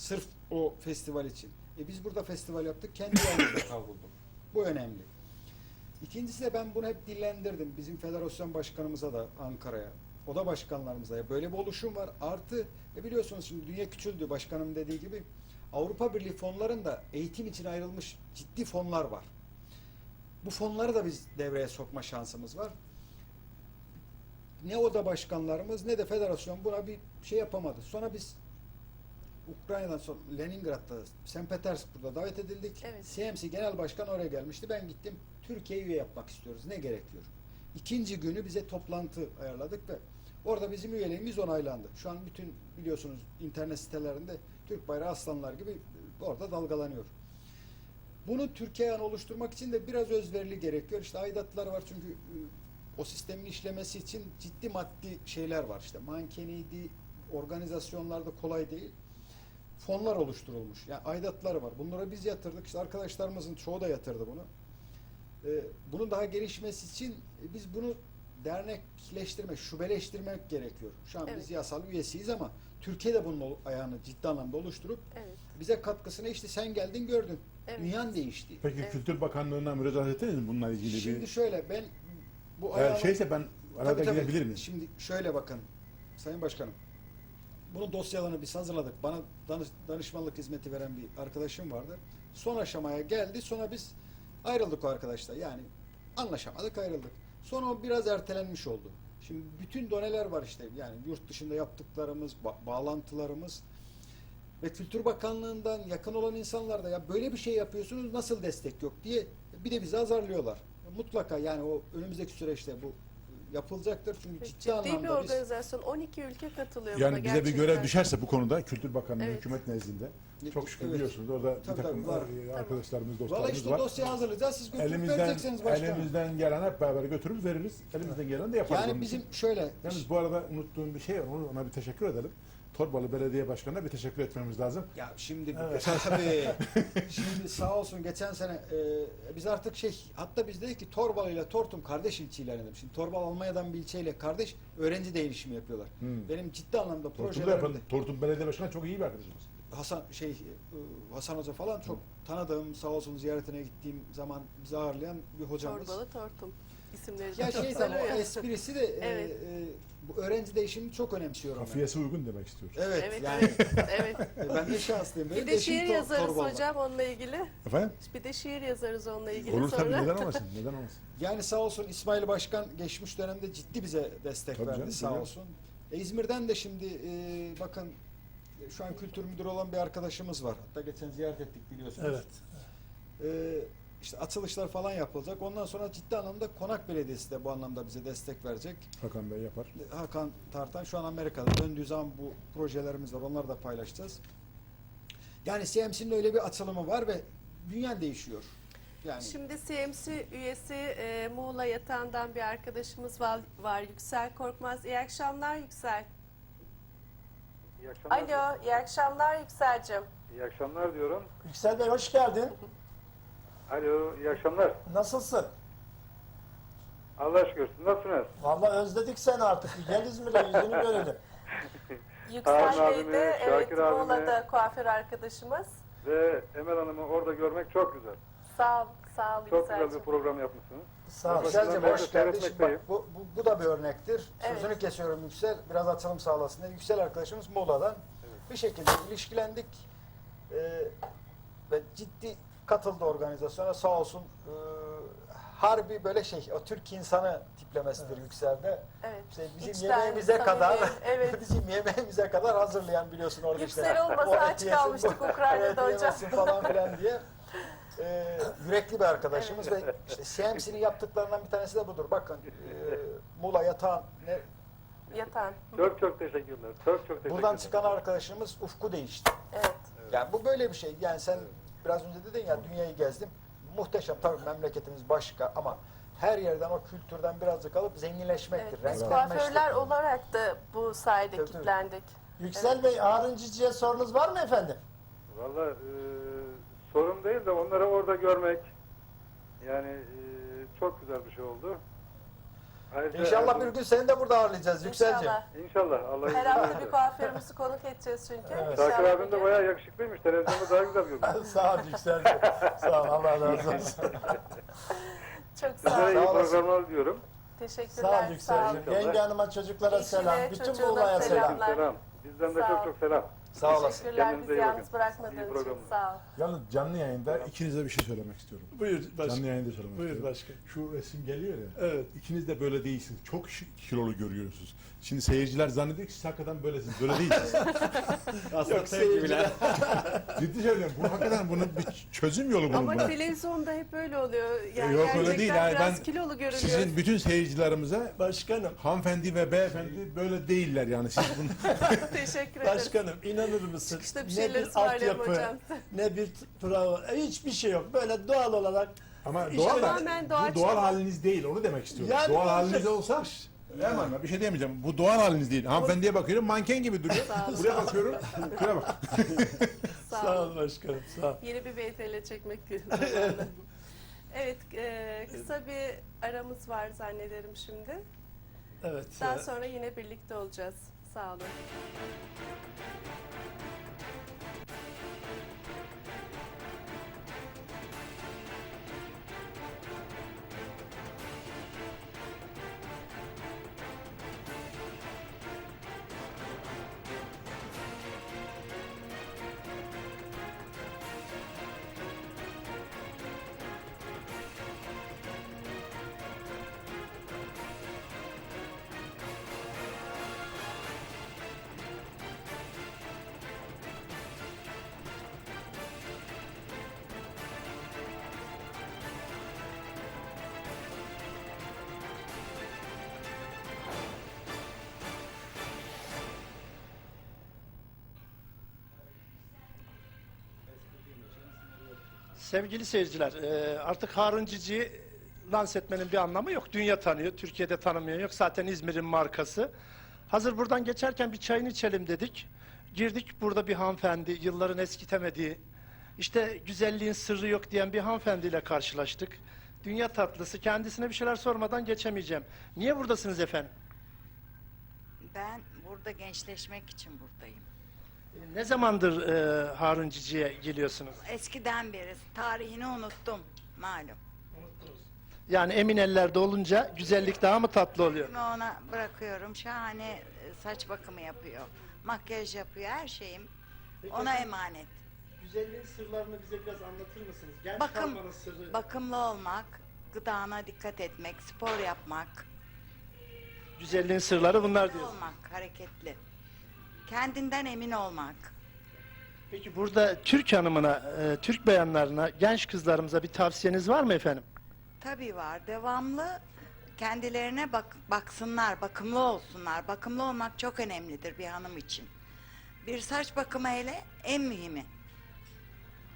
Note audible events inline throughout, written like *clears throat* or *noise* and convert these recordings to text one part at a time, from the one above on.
Sırf o festival için. E biz burada festival yaptık. Kendi *clears throat* yerimizde kavrulduk. Bu önemli. İkincisi de ben bunu hep dillendirdim. Bizim federasyon başkanımıza da Ankara'ya, oda başkanlarımıza ya böyle bir oluşum var. Artı e biliyorsunuz şimdi dünya küçüldü başkanım dediği gibi. Avrupa Birliği fonlarında eğitim için ayrılmış ciddi fonlar var. Bu fonları da biz devreye sokma şansımız var. Ne oda başkanlarımız ne de federasyon buna bir şey yapamadı. Sonra biz Ukrayna'dan sonra Leningrad'da, St. Petersburg'da davet edildik. Evet. CMC Genel Başkan oraya gelmişti. Ben gittim. Türkiye'yi üye yapmak istiyoruz. Ne gerekiyor? İkinci günü bize toplantı ayarladık ve orada bizim üyeliğimiz onaylandı. Şu an bütün biliyorsunuz internet sitelerinde Türk bayrağı aslanlar gibi orada dalgalanıyor. Bunu Türkiye yanı oluşturmak için de biraz özverili gerekiyor. İşte aidatlar var çünkü e, o sistemin işlemesi için ciddi maddi şeyler var. İşte mankeniydi, organizasyonlarda kolay değil. Fonlar oluşturulmuş. Yani aidatları var. Bunlara biz yatırdık. İşte arkadaşlarımızın çoğu da yatırdı bunu. Ee, bunun daha gelişmesi için e, biz bunu dernekleştirmek, şubeleştirmek gerekiyor. Şu an Evet. biz yasal üyesiyiz ama Türkiye de bunun ayağını ciddi anlamda oluşturup Evet. bize katkısını işte sen geldin gördün. Evet. Dünyan değişti. Peki Evet. Kültür Bakanlığı'na müracaat ettiniz mi bununla ilgili Şimdi bir? şöyle ben bu Eğer ayağını... şeyse ben Tabii, arada tabii. girebilir miyim? Şimdi şöyle bakın Sayın Başkanım. Bunun dosyalarını biz hazırladık. Bana danış- danışmanlık hizmeti veren bir arkadaşım vardı. Son aşamaya geldi. Sonra biz ayrıldık o arkadaşla. Yani anlaşamadık ayrıldık. Sonra o biraz ertelenmiş oldu. Şimdi bütün doneler var işte. Yani yurt dışında yaptıklarımız, ba- bağlantılarımız ve Kültür Bakanlığı'ndan yakın olan insanlar da ya böyle bir şey yapıyorsunuz nasıl destek yok diye bir de bizi azarlıyorlar. Mutlaka yani o önümüzdeki süreçte bu yapılacaktır çünkü ciddi, Ciddi bir anlamda biz organizasyon. 12 ülke katılıyor buna Yani bize bir gerçekten. görev düşerse bu konuda Kültür Bakanlığı Evet. hükümet nezdinde çok şükür Evet. biliyorsunuz orada Tabii, bir takım tabii, var. e, arkadaşlarımız, Valla dostlarımız işte var. dosyayı hazırlayacağız. Siz götürüp Elimizden vereceksiniz başkanım. elimizden gelen hep beraber götürürüz veririz. Elimizden gelen de yaparız. yani bizim için. şöyle Yalnız bu arada unuttuğum bir şey var. Onu- Ona bir teşekkür edelim. Torbalı Belediye Başkanı'na bir teşekkür etmemiz lazım. ya şimdi Evet. tabii *laughs* şimdi sağ olsun geçen sene e, biz artık şey hatta biz dedik ki Torbalı ile Tortum kardeş ilçe ilan edelim. Şimdi Torbalı Almanya'dan bir ilçeyle kardeş öğrenci değişimi yapıyorlar. Hmm. Benim ciddi anlamda Tortum'da projelerimde yapan Tortum Belediye Başkanı çok iyi bir arkadaşımız. Hasan şey e, Hasan Hoca falan çok tanıdığım sağ olsun ziyaretine gittiğim zaman bizi ağırlayan bir hocamız. Torbalı Tortum isimleri de Ya çok şey tabii o esprisi de e, Evet. e, bu öğrenci değişimini çok önemsiyorum. ben. Kafiyesi uygun demek istiyor. Evet, Evet, yani evet. *laughs* e, ben de şanslıyım. Benim Bir de eşim şiir Tor- yazarız Torbalı. hocam onunla ilgili. Efendim? Bir de şiir yazarız onunla ilgili Olur tabii sonra. neden *laughs* olmasın? Neden olmasın? Yani sağ olsun İsmail Başkan geçmiş dönemde ciddi bize destek Tabii verdi canım, sağ tabii. olsun. E, İzmir'den de şimdi e, bakın e, şu an kültür müdürü olan bir arkadaşımız var. Hatta geçen ziyaret ettik biliyorsunuz. Evet. E, işte açılışlar falan yapılacak. Ondan sonra ciddi anlamda Konak Belediyesi de bu anlamda bize destek verecek. Hakan Bey yapar. Hakan Tartan şu an Amerika'da döndüğü zaman bu projelerimiz var. Onları da paylaşacağız. Yani CMC'nin öyle bir açılımı var ve dünya değişiyor. Yani Şimdi CMC üyesi e, Muğla Yatağı'ndan bir arkadaşımız var, var Yüksel Korkmaz. İyi akşamlar Yüksel. İyi akşamlar. Alo, iyi akşamlar Yüksel'cim. İyi akşamlar diyorum. Yüksel Bey hoş geldin. *laughs* Alo, iyi akşamlar. Nasılsın? Allah şükür. Nasılsınız? Vallahi özledik seni artık. Bir Gel İzmir'e yüzünü görelim. *laughs* Yüksel Harun abimi, de evet, Şakir abimi. Muğla'da kuaför arkadaşımız. Ve Emel Hanım'ı orada görmek çok güzel. Sağ ol, sağ ol Çok güzel Yüksel'cim. bir program yapmışsınız. Sağ ol. Ben de hoş geldin. Şimdi seyretmekteyim. bak, bu, bu, bu da bir örnektir. Evet. Sözünü kesiyorum Yüksel. Biraz açılım sağlasın diye. Yüksel arkadaşımız Muğla'dan. Bir şekilde ilişkilendik. Ee, ve ciddi katıldı organizasyona. Sağ olsun e, harbi böyle şey, o Türk insanı tiplemesidir Yüksel'de. Evet. İşte bizim İçten, yemeğimize samimi, kadar, *laughs* evet. bizim yemeğimize kadar hazırlayan biliyorsun orada işte. Yüksel olmasa aç kalmıştık Ukrayna'da evet, hocam. falan filan diye. Ee, yürekli bir arkadaşımız ve işte CMC'nin yaptıklarından bir tanesi de budur. Bakın e, Muğla Yatağan ne, Yatan. Çok çok teşekkürler. Çok çok teşekkürler. buradan çıkan arkadaşımız ufku değişti. Evet. Yani bu böyle bir şey. Yani sen biraz önce dedin ya dünyayı gezdim. Muhteşem tabii memleketimiz başka ama her yerden o kültürden birazcık alıp zenginleşmektir. evet. Biz kuaförler olarak da bu sayede Tabii, tabii. Yüksel Bey Harun Cici'ye sorunuz var mı efendim? Valla e, sorun değil de onları orada görmek yani e, çok güzel bir şey oldu. Ayrıca- İnşallah bir gün seni de burada ağırlayacağız Yükselciğim. İnşallah. İnşallah. Allah Her izin hafta verirse. bir kuaförümüzü konuk edeceğiz çünkü. Evet. İnşallah Şakir bir abim de gün. bayağı yakışıklıymış. Televizyonda daha güzel görünüyor. *laughs* Sağ ol Yükselciğim. Sağ ol Allah razı olsun. *laughs* Çok sağ Size iyi. Sağ olasın. programlar diliyorum. Teşekkürler. Sağ ol. Yükselciğim. Yenge hanıma çocuklara Eşine, selam. Bütün çocuğuna Muğla'ya selam. selam. Selamlar. Selam. Bizden de Sağ ol. çok çok selam. Sağ olasın. Teşekkürler bizi yalnız bırakmadığınız için. Sağ ol. Yalnız canlı yayında ikinize bir şey söylemek istiyorum. Buyur başka. Canlı yayında söylemek Buyur istiyorum. başka. Şu resim geliyor ya. Evet. İkiniz de böyle değilsiniz. Çok kilolu görüyorsunuz. Şimdi seyirciler zannediyor ki siz hakikaten böylesiniz. Böyle değilsiniz. *laughs* Yok seyirciler. *laughs* Ciddi söylüyorum. Bu hakikaten bunun bir çözüm yolu bunun. Ama buna. televizyonda hep öyle oluyor. Yani Yok, öyle değil. Yani biraz ben kilolu görünüyor. Sizin bütün seyircilerimize Başkanım. hanımefendi ve beyefendi böyle değiller yani. Siz bunu *laughs* Teşekkür ederim. Başkanım inanır mısın? Çıkışta bir ne şeyler bir ısmarlayalım altyapı, hocam. ne bir prova, hiçbir şey yok. Böyle doğal olarak ama doğal da bu doğal haliniz değil. Onu demek istiyorum. Yani doğal haliniz olsa Hemen bir şey diyemeyeceğim. Bu doğal haliniz değil. Hanımefendiye bakıyorum manken gibi duruyor. Buraya bakıyorum. Buraya bak. *laughs* Sağ, sağ olun. ol başkanım sağ ol. Yeni bir VTL çekmek *laughs* zamanı. evet, e, kısa bir aramız var zannederim şimdi. Evet. Daha e, sonra yine birlikte olacağız. Sağ olun. Sevgili seyirciler, e, artık Harun Cici'yi lanse etmenin bir anlamı yok. Dünya tanıyor, Türkiye'de tanımayan yok. Zaten İzmir'in markası. Hazır buradan geçerken bir çayını içelim dedik. Girdik burada bir hanımefendi, yılların eskitemediği, işte güzelliğin sırrı yok diyen bir hanımefendiyle karşılaştık. Dünya tatlısı, kendisine bir şeyler sormadan geçemeyeceğim. Niye buradasınız efendim? Ben burada gençleşmek için buradayım. Ne zamandır e, Harun Cici'ye geliyorsunuz? Eskiden beri tarihini unuttum malum. Yani emin ellerde olunca güzellik daha mı tatlı oluyor? Şimdi ona bırakıyorum. Şahane e, saç bakımı yapıyor. Makyaj yapıyor. Her şeyim Peki ona efendim, emanet. Güzelliğin sırlarını bize biraz anlatır mısınız? Genç Bakım, kalmanın sırrı. bakımlı olmak, gıdana dikkat etmek, spor yapmak, Güzelliğin sırları bunlar hareketli diyorsun. olmak, hareketli. Kendinden emin olmak. Peki burada Türk hanımına, e, Türk bayanlarına, genç kızlarımıza bir tavsiyeniz var mı efendim? Tabii var. Devamlı kendilerine bak baksınlar, bakımlı olsunlar. Bakımlı olmak çok önemlidir bir hanım için. Bir saç bakımı hele en mühimi.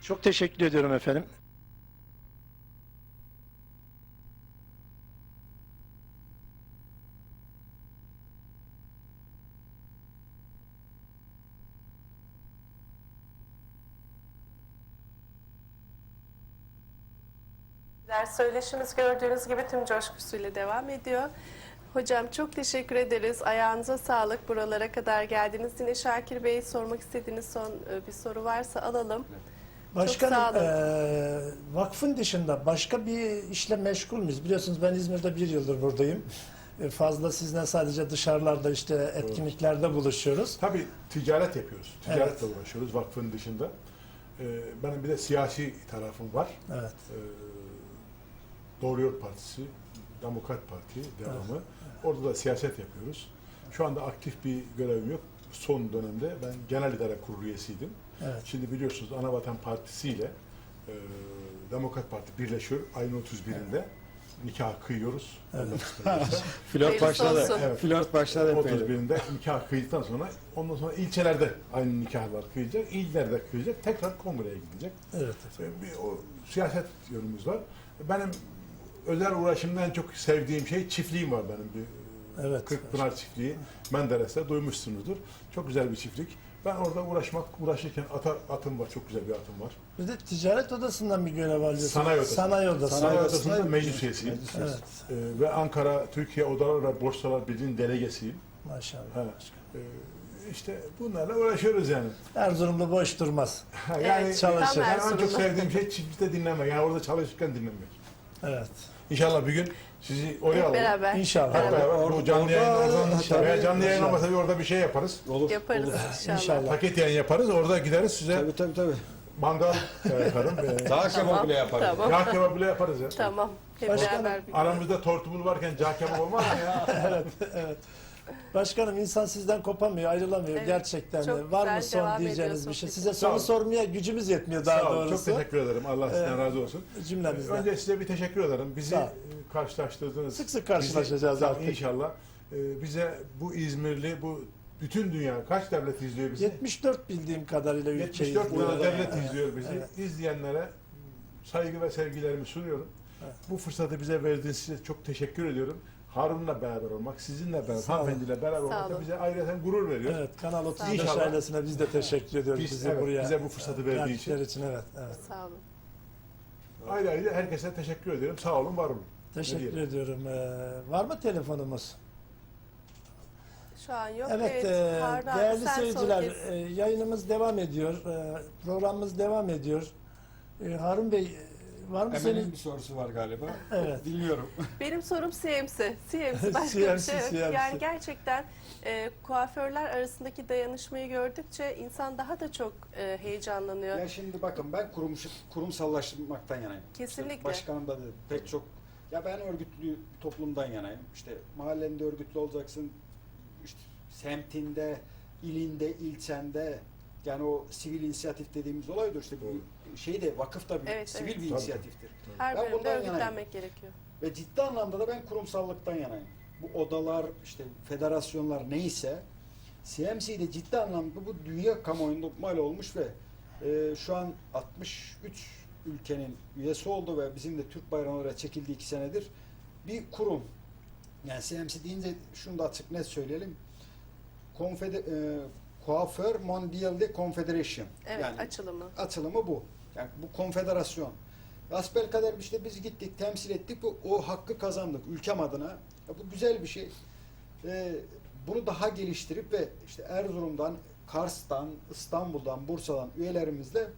Çok teşekkür ediyorum efendim. Ders söyleşimiz gördüğünüz gibi tüm coşkusuyla devam ediyor. Hocam çok teşekkür ederiz. Ayağınıza sağlık. Buralara kadar geldiniz. Yine Şakir Bey sormak istediğiniz son e, bir soru varsa alalım. Başkanım, sağ olun. eee, vakfın dışında başka bir işle meşgul müyüz? Biliyorsunuz ben İzmir'de bir yıldır buradayım. E, Fazla sizinle sadece dışarılarda işte etkinliklerde buluşuyoruz. Tabii ticaret yapıyoruz. Ticaretle Evet. uğraşıyoruz vakfın dışında. Ee, benim bir de siyasi tarafım var. Evet. Ee, Doğru Yol Partisi, Demokrat Parti devamı. Orada da siyaset yapıyoruz. Şu anda aktif bir görevim yok. Son dönemde ben Genel İdare Kurulu üyesiydim. Evet. Şimdi biliyorsunuz Anavatan Partisi ile e, Demokrat Parti birleşiyor. Ayın 31'inde nikah kıyıyoruz. Hayırlısı *laughs* Flört başladı. Evet. Flört başladı efendim. 31'inde nikah kıydıktan sonra ondan sonra ilçelerde aynı nikahlar kıyacak, illerde kıyacak, tekrar kongreye gidecek. Evet. E, Bir o siyaset yönümüz var. Benim özel uğraşımda en çok sevdiğim şey çiftliğim var benim bir. Evet. Kırkpınar çiftliği Menderes'te duymuşsunuzdur. Çok güzel bir çiftlik. Ben orada uğraşmak, uğraşırken ata, atım var, çok güzel bir atım var. Bir de ticaret odasından bir görev alıyorsunuz. Sanayi odası. Sanayi odası. Sanayi Odası'nda meclis üyesiyim. meclis Evet. Ee, ve Ankara, Türkiye Odalar ve Borsalar Birliği'nin delegesiyim. Maşallah. Ha. Ee, işte bunlarla uğraşıyoruz yani. Erzurumlu boş durmaz. Yani Evet, çalışır. yani en çok sevdiğim şey çiftlikte dinlemek. Yani orada çalışırken dinlemek. Evet. İnşallah bir gün sizi oraya Hep alalım. beraber. İnşallah. Hep beraber bu canlı Orada- yayınlardan veya canlı yayın olmasa bir orada bir şey yaparız. Olur. Yaparız olur. inşallah. İnşallah. Paket yayın yaparız. Orada gideriz size Tabii tabii tabii. mangal yaparım. *laughs* E, Daha kebap bile yaparız. Tamam. Yağ kebabı bile yaparız ya. Tamam. Hep Başkanım, beraber bir Aramızda tortumuz varken cağ kebap olmaz mı ya? *laughs* Başkanım insan sizden kopamıyor, ayrılamıyor Evet, gerçekten. de. çok Var mı son devam diyeceğiniz bir şey? Size Sağ soru olun. sormaya gücümüz yetmiyor daha Sağ olun. doğrusu. Çok teşekkür ederim. Allah sizden razı olsun. Cümlemizden. Önce size bir teşekkür ederim. Bizi Sağ ol. e, karşılaştırdınız. Sık sık karşılaşacağız Bizi- artık. İnşallah. E, Bize bu İzmirli, bu bütün dünya kaç devlet izliyor bizi? 74 bildiğim kadarıyla ülkeyi 74 izliyor. tane devlet Evet, izliyor bizi. evet. İzleyenlere saygı ve sevgilerimi sunuyorum. Evet. Bu fırsatı bize verdiğiniz için çok teşekkür ediyorum. Harun'la beraber olmak, sizinle beraber, Sağ olun. hanımefendiyle beraber olmak da olun. bize ayrıca gurur veriyor. Evet, Kanal 35 İnşallah. ailesine biz de teşekkür ediyoruz Biz- bizi evet, buraya. bize bu fırsatı verdiği için. için. Evet, evet. Sağ olun. Ayrı ayrı herkese teşekkür ediyorum. Sağ olun, var olun. Teşekkür diyelim? ediyorum. Ee, var mı telefonumuz? Şu an yok. Evet, e, Harun abi, değerli sen son seyirciler, kez- e, yayınımız devam ediyor. E, programımız devam ediyor. E, Harun Bey, e, var mı Emel'in senin? bir sorusu var galiba. *laughs* Evet. Dinliyorum. Benim sorum CMC. CMC *laughs* başka CMC, bir şey yok. CMC. Yani gerçekten e, kuaförler arasındaki dayanışmayı gördükçe insan daha da çok e, heyecanlanıyor. Ya şimdi bakın ben kurumuş, kurumsallaştırmaktan yanayım. Kesinlikle. İşte başkanım da dedi pek çok ya ben örgütlü toplumdan yanayım. İşte mahallende örgütlü olacaksın. İşte semtinde, ilinde, ilçende yani o sivil inisiyatif dediğimiz olaydır. İşte bu şey de vakıf da bir Evet, sivil evet. bir Tabii. inisiyatiftir. Her Ben bölümde bundan yanayım. örgütlenmek gerekiyor. Ve ciddi anlamda da ben kurumsallıktan yanayım. Bu odalar, işte federasyonlar neyse CMC'de ciddi anlamda bu dünya kamuoyunda mal olmuş ve e, şu an 63 ülkenin üyesi oldu ve bizim de Türk bayrağı olarak çekildiği iki senedir bir kurum. Yani CMC deyince şunu da açık net söyleyelim. Konfede, e, Kuaför Mondial de Confederation. Evet, yani açılımı. açılımı bu. Yani bu konfederasyon. Asbelkader işte biz gittik, temsil ettik, bu, o hakkı kazandık ülkem adına. Ya bu güzel bir şey. Ee, bunu daha geliştirip ve işte Erzurum'dan, Kars'tan, İstanbul'dan, Bursa'dan üyelerimizle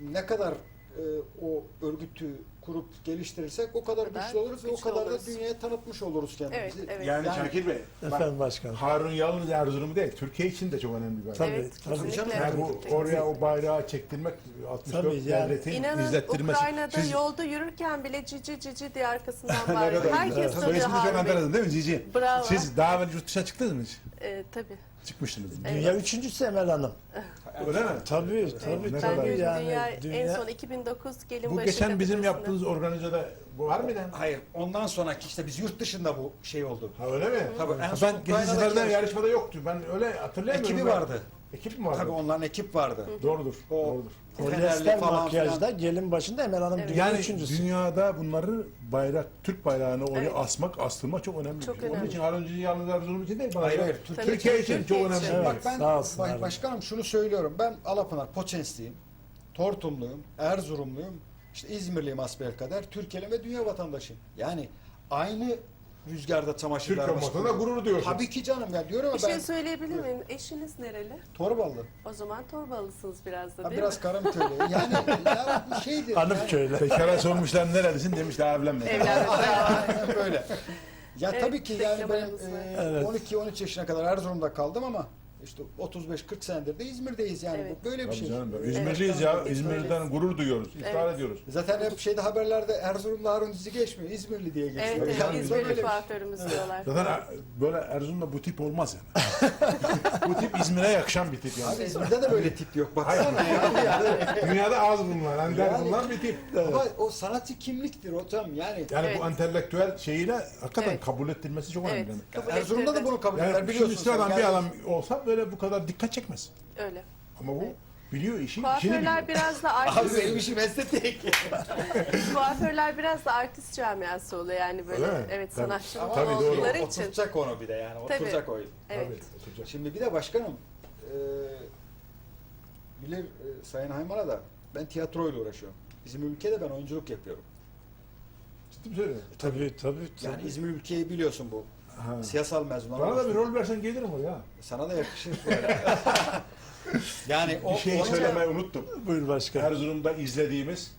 ne kadar e, o örgütü kurup geliştirirsek o kadar güçlü oluruz ve o güçlü kadar oluruz. da dünyaya tanıtmış oluruz kendimizi. Evet, evet. Yani, Yani- Şakir Bey, bak, Efendim başkanım. Harun yalnız Erzurum'u değil, Türkiye için de çok önemli bir bayrak. Tabii, evet, tabii. kesinlikle. Yani bu oraya o bayrağı çektirmek 64 Tabii, yani- devletin İnanın izlettirmesi. Ukrayna'da Siz- yolda yürürken bile cici cici diye arkasından *laughs* Ne bağırıyor. kadar Herkes güzel. tanıyor Soyisini çok Harun Bey. enteresan değil mi Cici? Bravo. Siz daha evvel yurt dışına çıktınız mı hiç? Ee, tabii. Çıkmıştınız. Dünya üçüncüsü Emel Hanım. *laughs* Öyle mi? Tabii, tabii, ne Ben kadar güzel. yani. dünya, en dünya- son 2009 gelin Bu başı geçen bizim kategorisinde. yaptığınız organizada bu var mıydı? Hayır, ondan sonraki işte biz yurt dışında bu şey oldu. Ha öyle mi? Tabii, en Ha, son ben Ukrayna'daki yarış- yarışmada yoktu. Ben öyle hatırlayamıyorum. Ekibi ben. vardı. Ekip mi vardı? Tabii onların ekip vardı. Doğrudur. O- Doğrudur. Polyester falan makyajda filan. gelin başında Emel Hanım Evet. Yani üçüncüsü. dünyada bunları bayrak, Türk bayrağını oraya Evet. asmak, astırmak çok önemli. Çok şey. Onun önemli. için Harun Cici yalnız Erzurum için değil. Hayır, hayır, Türkiye, Türkiye için Türkiye çok önemli. için. bir Evet. şey. Bak ben sağ olsun baş- başkanım şunu söylüyorum. Ben Alapınar Poçensliyim. Tortumluyum, Erzurumluyum. işte İzmirliyim asbelkader. Türkiye'li ve dünya vatandaşıyım. Yani aynı rüzgarda Türk çamaşırlarımız. olmasına da gurur duyuyorsun. Tabii ki canım ya diyorum ama Bir şey söyleyebilir miyim? Eşiniz nereli? Torbalı. O zaman Torbalısınız biraz da Ha, değil biraz mi? Karamköylü. *laughs* Yani ya bir şeydir. Hanım yani. köylü. Bekara sormuşlar nerelisin demişler evlenmedi. Evlenmek. Aynen *laughs* böyle. Ya Evet, tabii ki yani ben var. e, Evet. 12-13 yaşına kadar Erzurum'da kaldım ama işte 35-40 senedir de İzmir'deyiz yani. Evet. Bu böyle bir Tabii şey. canım, İzmirliyiz ya. Evet, İzmir'den gurur duyuyoruz. İftihar Evet. ediyoruz. Zaten hep şeyde haberlerde Erzurumlu Harun Dizi geçmiyor. İzmirli diye geçiyor. Evet, evet böyle İzmirli bir şey. kuaförümüz diyorlar. Zaten e, böyle Erzurum'da bu tip olmaz yani. bu tip İzmir'e yakışan bir tip yani. Abi İzmir'de de böyle tip yok. Baksana ya. Yani, Dünyada az bunlar. Ender Yani- bunlar bir tip. Ama o sanatçı kimliktir hocam yani. Yani Evet. bu entelektüel şeyiyle hakikaten Evet. kabul ettirmesi çok Evet. önemli. kabul Erzurum'da da ettirdi. bunu kabul eder Yani şimdi biliyorsunuz. sıradan Yani bir adam olsa böyle bu kadar dikkat çekmez. Öyle. Ama bu biliyor işi, işini Kuaförler biliyor. biraz da *laughs* Abi artist, benim işim estetik. *laughs* kuaförler biraz da artist camiası oluyor yani böyle. Öyle mi? Evet Tabii. sanatçının Tabii, doğru. oldukları için. Oturtacak onu bir de yani. Tabii. Oturacak o. Evet. Tabii, oturacak. Şimdi bir de başkanım e, bilir e, Sayın Haymana da ben tiyatroyla uğraşıyorum. Bizim ülkede ben oyunculuk yapıyorum. Ciddi mi söylüyorsun? Tabii tabii. Yani tabii. İzmir ülkeyi biliyorsun bu. Ha. Siyasal mezun. Bana da bir rol versen gelirim oraya. Sana da yakışır. *laughs* yani o, Bir şey o- söylemeyi unuttum. Buyur başkanım. Erzurum'da izlediğimiz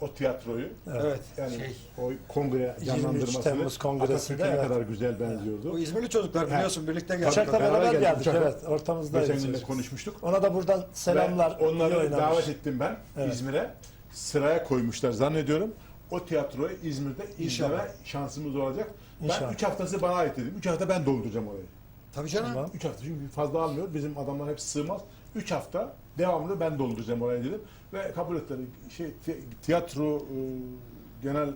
o tiyatroyu Evet. yani şey, o kongre 23 canlandırmasını Temmuz Kongresi'nde, Atatürk'e ne evet. kadar güzel benziyordu. o İzmirli çocuklar biliyorsun birlikte geldik. Uçakla Beraber beraber geldik, geldik uçakla. evet. Ortamızdaydı Geçen gün de konuşmuştuk. Ona da buradan selamlar. Ve iyi onları oynamış. davet ettim ben Evet. İzmir'e. Sıraya koymuşlar zannediyorum. O tiyatroyu İzmir'de İnşallah. izleme şansımız olacak. İnşallah. Ben 3 haftası bana ait dedim. 3 hafta ben dolduracağım orayı. Tabii canım. Tamam. 3 hafta çünkü fazla almıyor. Bizim adamlar hep sığmaz. 3 hafta devamlı ben dolduracağım orayı dedim. Ve kabul ettiler. Şey, ti- tiyatro e, genel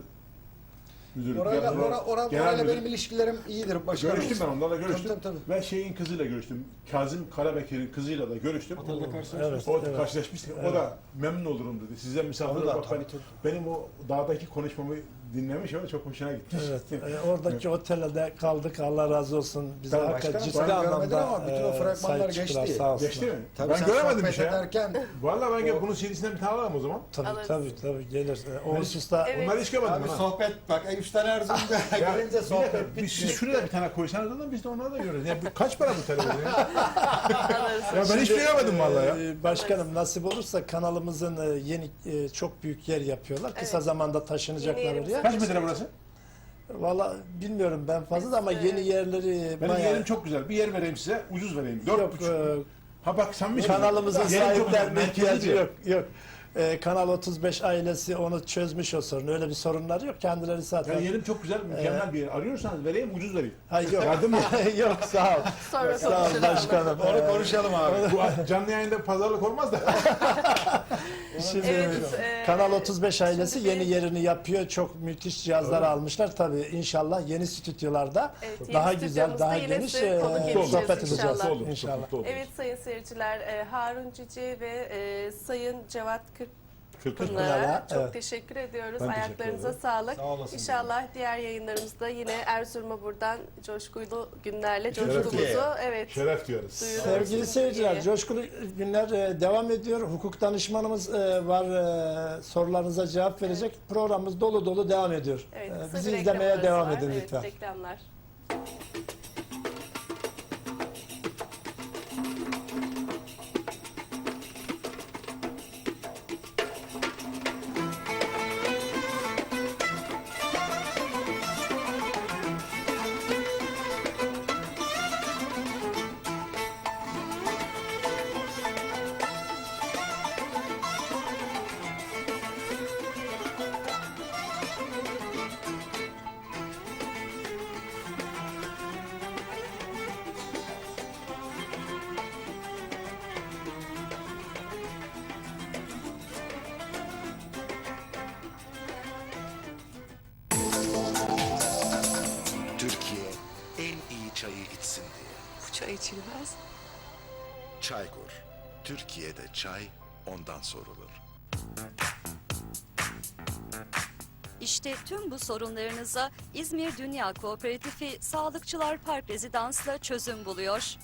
müdürü. Orayla, tiyatro ora, ora, genel orayla müdürü. benim ilişkilerim iyidir başkanım. Görüştüm ben onlarla görüştüm. Tabii, tabii, tabii. Ve şeyin kızıyla görüştüm. Kazım Karabekir'in kızıyla da görüştüm. Otelde karşılaştık. Evet, O evet. karşılaşmıştık. O da memnun olurum dedi. Size misafir O da, bak tabii, ben- tabii. benim o dağdaki konuşmamı dinlemiş ama çok hoşuna gitmiş. Evet. *laughs* e, oradaki otelde kaldık. Allah razı olsun. Bize Tabii hakikaten başkanım, ciddi ben görmedim anlamda ama bütün o e, fragmanlar sahip çıktılar, geçti. Sağ olsun. Geçti mi? Tabii ben sen göremedim bir sohbet şey. ya. ederken Vallahi ben gel O- bunun CD'sinden bir tane alalım o zaman. Tabii Alırız. tabii tabii gelir. E, O hususta Evet. Onları hiç görmedim. abi ha. sohbet bak e, üç tane Erzurum'da Ya, *laughs* gelince bir sohbet dakika, biz siz şuraya bir tane koysanız da biz de onları da görürüz. Yani bu- kaç para bu telefon ya? ya ben hiç göremedim vallahi ya. e, Başkanım nasip olursa kanalımızın e, yeni e, çok büyük yer yapıyorlar. Kısa Evet. zamanda taşınacaklar Yeni oraya. Kaç metre burası? Valla bilmiyorum ben fazla da ama yeni yerleri Benim bayağı... yerim çok güzel. Bir yer vereyim size. Ucuz vereyim. Dört Yok, buçuk. e, Ha bak sen mi? kanalımızın Yerim çok güzel. ihtiyacı yok. Yok. E, Kanal 35 ailesi onu çözmüş o sorunu. Öyle bir sorunları yok. Kendileri zaten... Yani yerim çok güzel, mükemmel bir yer. Arıyorsanız vereyim, ucuz vereyim. Hayır yok. Yardım mı? *laughs* yok sağ ol. Sonra Sağ ol başkanım. Onu E, konuşalım abi. Bu canlı yayında pazarlık olmaz da. *laughs* Şimdi Evet, e, Kanal 35 ailesi şimdi yeni bir- yerini yapıyor. Çok müthiş cihazlar almışlar. Tabii inşallah yeni stüdyolarda Evet, yeni daha güzel, daha geniş e, sohbet edeceğiz. inşallah. Olur, İnşallah. Evet sayın seyirciler, e, Harun Cici ve e, Sayın Cevat Kırkpınar'a Kırkpınar'a, çok evet. teşekkür ediyoruz. Ben teşekkür Ayaklarınıza ederim. sağlık. Sağ olasın. İnşallah diğer yayınlarımızda yine Erzurum'a buradan coşkulu günlerle Şeref coşkumuzu diye. evet Şeref diyoruz. Duyuruz. Sevgili seyirciler, coşkulu günler e, devam ediyor. Hukuk danışmanımız e, var, e, sorularınıza cevap verecek. Programımız dolu dolu devam ediyor. Evet, bizi izlemeye devam var. edin evet, lütfen. reklamlar. Çay ondan sorulur. İşte tüm bu sorunlarınıza İzmir Dünya Kooperatifi Sağlıkçılar Park Rezidans'la çözüm buluyor.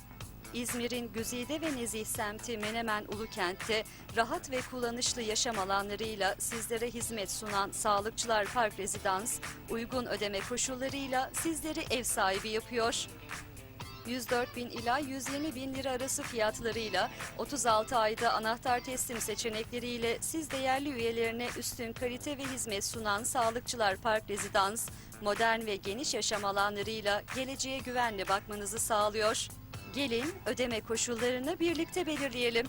İzmir'in güzide ve nezih semti Menemen Ulukent'te rahat ve kullanışlı yaşam alanlarıyla sizlere hizmet sunan Sağlıkçılar Park Rezidans, uygun ödeme koşullarıyla sizleri ev sahibi yapıyor. 104 bin ila 120 bin lira arası fiyatlarıyla 36 ayda anahtar teslim seçenekleriyle siz değerli üyelerine üstün kalite ve hizmet sunan Sağlıkçılar Park Rezidans, modern ve geniş yaşam alanlarıyla geleceğe güvenle bakmanızı sağlıyor. Gelin ödeme koşullarını birlikte belirleyelim.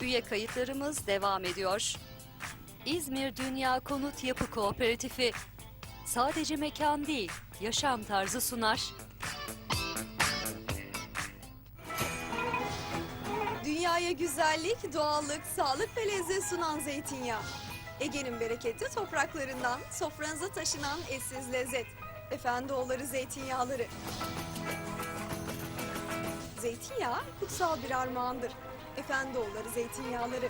Üye kayıtlarımız devam ediyor. İzmir Dünya Konut Yapı Kooperatifi sadece mekan değil, yaşam tarzı sunar. Dünyaya güzellik, doğallık, sağlık ve lezzet sunan zeytinyağı. Ege'nin bereketli topraklarından sofranıza taşınan eşsiz lezzet. Efendioğulları zeytinyağları. Zeytinyağı kutsal bir armağandır. Efendioğulları zeytinyağları.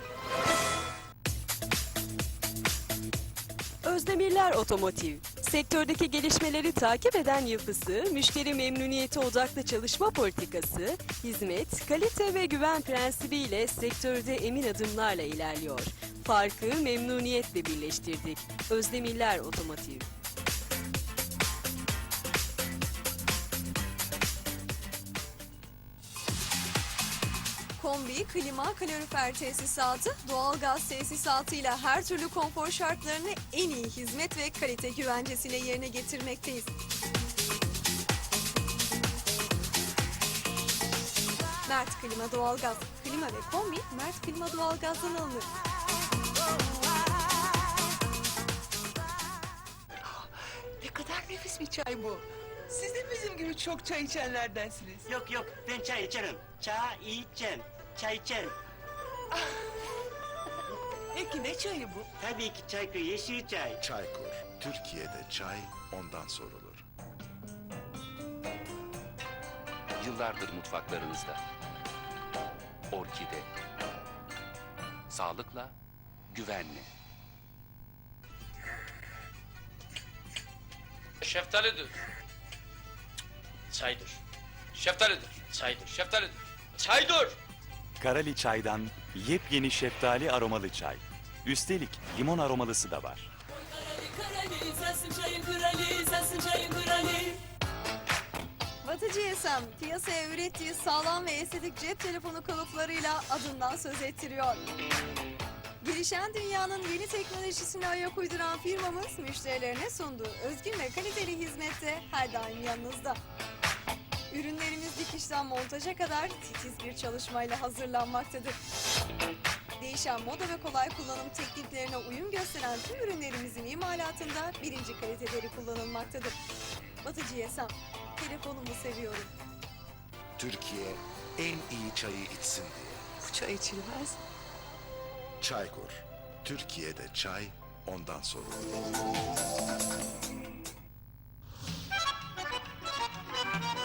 Özdemirler Otomotiv. Sektördeki gelişmeleri takip eden yapısı, müşteri memnuniyeti odaklı çalışma politikası, hizmet, kalite ve güven prensibiyle sektörde emin adımlarla ilerliyor. Farkı memnuniyetle birleştirdik. Özdemiller Otomotiv. Kombi, klima, kalorifer tesisatı, doğalgaz tesisatıyla her türlü konfor şartlarını en iyi hizmet ve kalite güvencesiyle yerine getirmekteyiz. Mert Klima Doğalgaz. Klima ve kombi Mert Klima Doğalgaz'dan alınır. Ne kadar nefis bir çay bu. Siz de bizim gibi çok çay içenlerdensiniz. Yok yok ben çay içerim. Çay içeceğim. Çay içerim. *laughs* Peki ne çayı bu? Tabii ki çay koy, yeşil çay. Çaykur. Türkiye'de çay ondan sorulur. Yıllardır mutfaklarınızda. Orkide. Sağlıkla, güvenle. Şeftalidir. Çaydır. Şeftalidir. Çaydır. Şeftalidir. Çaydır. Karali Çay'dan yepyeni şeftali aromalı çay. Üstelik limon aromalısı da var. Batı GSM piyasaya ürettiği sağlam ve estetik cep telefonu kılıflarıyla adından söz ettiriyor. Gelişen dünyanın yeni teknolojisine ayak uyduran firmamız müşterilerine sunduğu özgün ve kaliteli hizmette her daim yanınızda. Ürünlerimiz dikişten montaja kadar titiz bir çalışmayla hazırlanmaktadır. Değişen moda ve kolay kullanım tekniklerine uyum gösteren tüm ürünlerimizin imalatında birinci kaliteleri kullanılmaktadır. Batı GSM, telefonumu seviyorum. Türkiye en iyi çayı içsin diye. Bu çay içilmez. Çaykur. Türkiye'de çay ondan sorulur.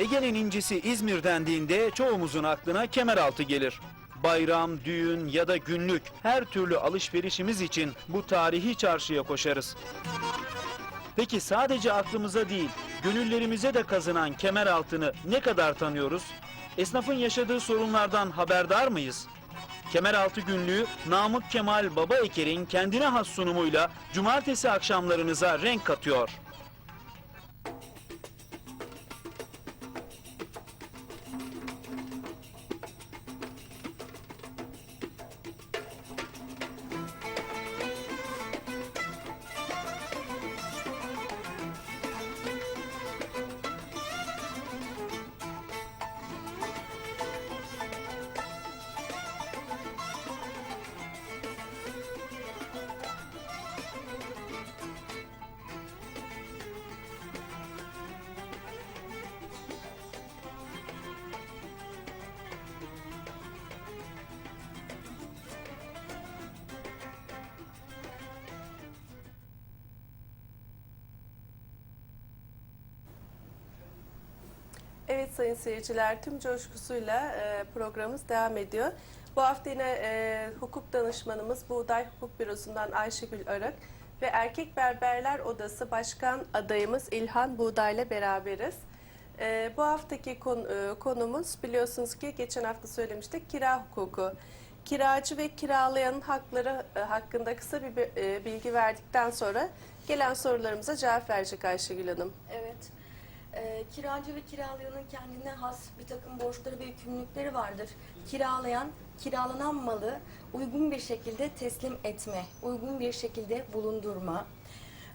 Ege'nin incisi İzmir dendiğinde çoğumuzun aklına kemeraltı gelir. Bayram, düğün ya da günlük her türlü alışverişimiz için bu tarihi çarşıya koşarız. Peki sadece aklımıza değil, gönüllerimize de kazınan kemeraltını ne kadar tanıyoruz? Esnafın yaşadığı sorunlardan haberdar mıyız? Kemeraltı günlüğü Namık Kemal Baba Eker'in kendine has sunumuyla cumartesi akşamlarınıza renk katıyor. Evet sayın seyirciler tüm coşkusuyla e, programımız devam ediyor. Bu hafta yine e, hukuk danışmanımız Buğday Hukuk Bürosu'ndan Ayşegül Arak ve Erkek Berberler Odası Başkan adayımız İlhan Buğday ile beraberiz. E, bu haftaki kon, e, konumuz biliyorsunuz ki geçen hafta söylemiştik kira hukuku. Kiracı ve kiralayanın hakları e, hakkında kısa bir bi- e, bilgi verdikten sonra gelen sorularımıza cevap verecek Ayşegül Hanım. Evet. Ee, kiracı ve kiralayanın kendine has bir takım borçları ve yükümlülükleri vardır. Kiralayan, kiralanan malı uygun bir şekilde teslim etme, uygun bir şekilde bulundurma,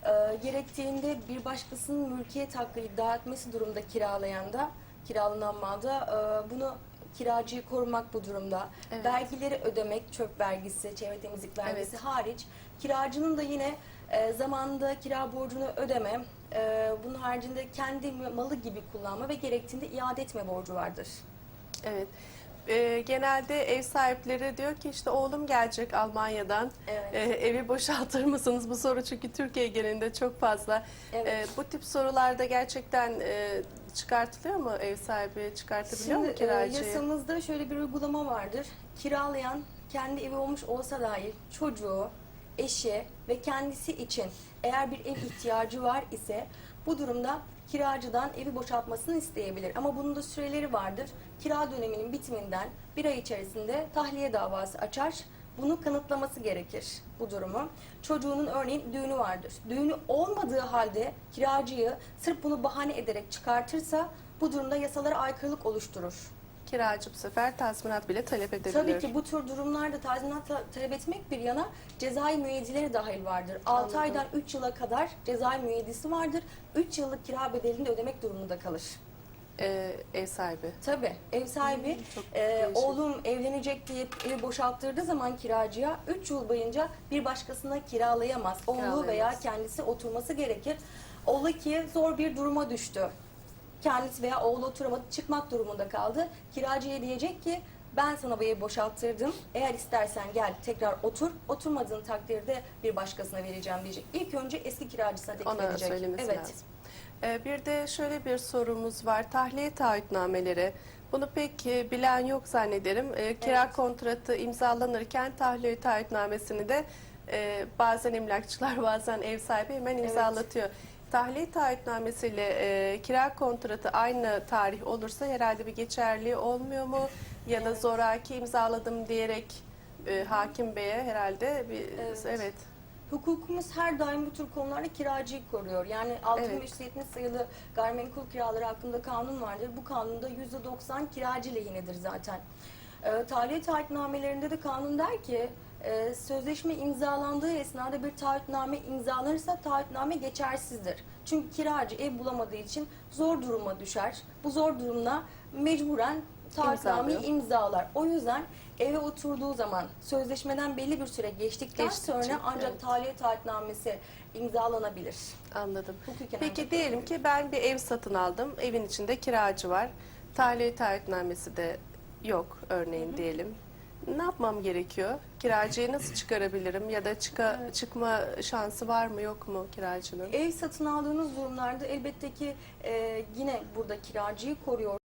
ee, gerektiğinde bir başkasının mülkiyet hakkı iddia etmesi durumda kiralayan da, kiralanan malda e, bunu kiracıyı korumak bu durumda. Evet. Vergileri ödemek, çöp vergisi, çevre temizlik vergisi Evet. hariç. Kiracının da yine e, zamanında kira borcunu ödeme, e, bunun haricinde kendi malı gibi kullanma ve gerektiğinde iade etme borcu vardır. Evet. Ee, genelde ev sahipleri diyor ki işte oğlum gelecek Almanya'dan. Evet. Ee, evi boşaltır mısınız? Bu soru çünkü Türkiye genelinde çok fazla. Evet. Ee, bu tip sorularda gerçekten e, çıkartılıyor mu ev sahibi? Çıkartabiliyor mu Şimdi e, kiracıyı? yasamızda şöyle bir uygulama vardır. Kiralayan kendi evi olmuş olsa dahi çocuğu, eşi ve kendisi için eğer bir ev ihtiyacı var ise bu durumda kiracıdan evi boşaltmasını isteyebilir. Ama bunun da süreleri vardır. Kira döneminin bitiminden bir ay içerisinde tahliye davası açar. Bunu kanıtlaması gerekir bu durumu. Çocuğunun örneğin düğünü vardır. Düğünü olmadığı halde kiracıyı sırf bunu bahane ederek çıkartırsa bu durumda yasalara aykırılık oluşturur. Kiracı bu sefer tazminat bile talep edebilir. Tabii ki bu tür durumlarda tazminat ta- talep etmek bir yana cezai müeyyideleri dahil vardır. 6 Anladım. aydan 3 yıla kadar cezai müeyyidesi vardır. 3 yıllık kira bedelini de ödemek durumunda kalır. Ee, ev sahibi. Tabii ev sahibi çok e, oğlum evlenecek diye evi boşalttırdığı zaman kiracıya 3 yıl boyunca bir başkasına kiralayamaz. Oğlu veya kendisi oturması gerekir. Ola ki zor bir duruma düştü. Kendisi veya oğlu oturamadı çıkmak durumunda kaldı. Kiracıya diyecek ki ben sana bu evi boşalttırdım. Eğer istersen gel tekrar otur. Oturmadığın takdirde bir başkasına vereceğim diyecek. İlk önce eski kiracısına teklif Ona edecek. söylemesi evet. lazım. Ee, bir de şöyle bir sorumuz var. Tahliye taahhütnameleri. Bunu pek e, bilen yok zannederim. Ee, kira Evet. kontratı imzalanırken tahliye taahhütnamesini de e, bazen emlakçılar *laughs* bazen ev sahibi hemen Evet. Tahliye taahhütnamesiyle e, kira kontratı aynı tarih olursa herhalde bir geçerliği olmuyor mu? Ya da zoraki imzaladım diyerek e, hakim beye herhalde bir Evet. evet. Hukukumuz her daim bu tür konularda kiracıyı koruyor. Yani 6570 sayılı gayrimenkul kiraları hakkında kanun vardır. Bu kanunda %90 kiracı lehinedir zaten. E, tahliye taahhütnamelerinde de kanun der ki e, sözleşme imzalandığı esnada bir taahhütname imzalanırsa taahhütname geçersizdir. Çünkü kiracı ev bulamadığı için zor duruma düşer. Bu zor durumda mecburen taahhütnameyi İmzalıyor. imzalar. O yüzden eve oturduğu zaman sözleşmeden belli bir süre geçtikten Geçtikçe, sonra ancak evet. tahliye taahhütnamesi imzalanabilir. Anladım. Hukuken Peki ancak diyelim ki ben bir ev satın aldım. Evin içinde kiracı var. Tahliye taahhütnamesi de yok örneğin diyelim. Ne yapmam gerekiyor? Kiracıyı nasıl çıkarabilirim ya da çıka, çıkma şansı var mı yok mu kiracının? Ev satın aldığınız durumlarda elbette ki e, yine burada kiracıyı koruyor.